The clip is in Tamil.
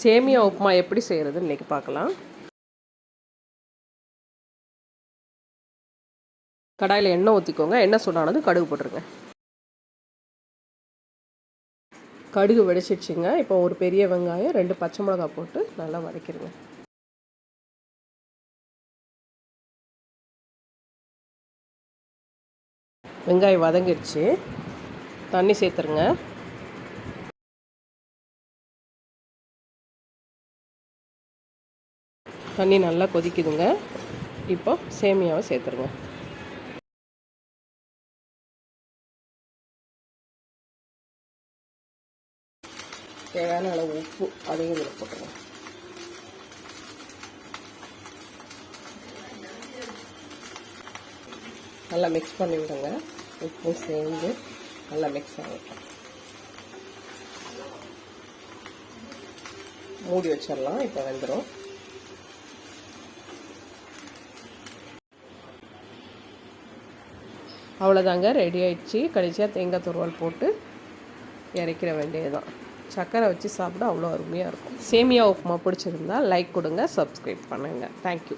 சேமியா உப்புமா எப்படி செய்கிறதுன்னு இன்றைக்கி பார்க்கலாம். கடாயில் எண்ணெய் ஊற்றிக்கோங்க எண்ணெய் சூடானது கடுகு போட்டுருங்க. கடுகு வெடிச்சிடுச்சிங்க. இப்போ ஒரு பெரிய வெங்காயம் ரெண்டு பச்சை மிளகாய் போட்டு நல்லா வதக்கிடுங்க வெங்காயம் வதங்கிடுச்சு. தண்ணி சேர்த்துருங்க. தண்ணி நல்லா கொதிக்குதுங்க. இப்போ சேமியாவை சேர்த்துருங்க. தேவையான அளவு உப்பு அதையும் இதில் போட்டுருங்க நல்லா மிக்ஸ் பண்ணி விடுங்க. உப்பு சேர்ந்து நல்லா மிக்ஸ் ஆகிடும் மூடி வச்சிடலாம். இப்போ வெந்துடும் அவ்வளோதாங்க ரெடி ஆயிடுச்சு. கடைசியாக தேங்காய் துருவல் போட்டு இறக்கிற வேண்டியதுதான். சர்க்கரை வச்சு சாப்பிட அவ்வளோ அருமையாக இருக்கும். சேமியா உப்புமா பிடிச்சிருந்தா லைக் கொடுங்க சப்ஸ்கிரைப் பண்ணுங்கள் தேங்க்யூ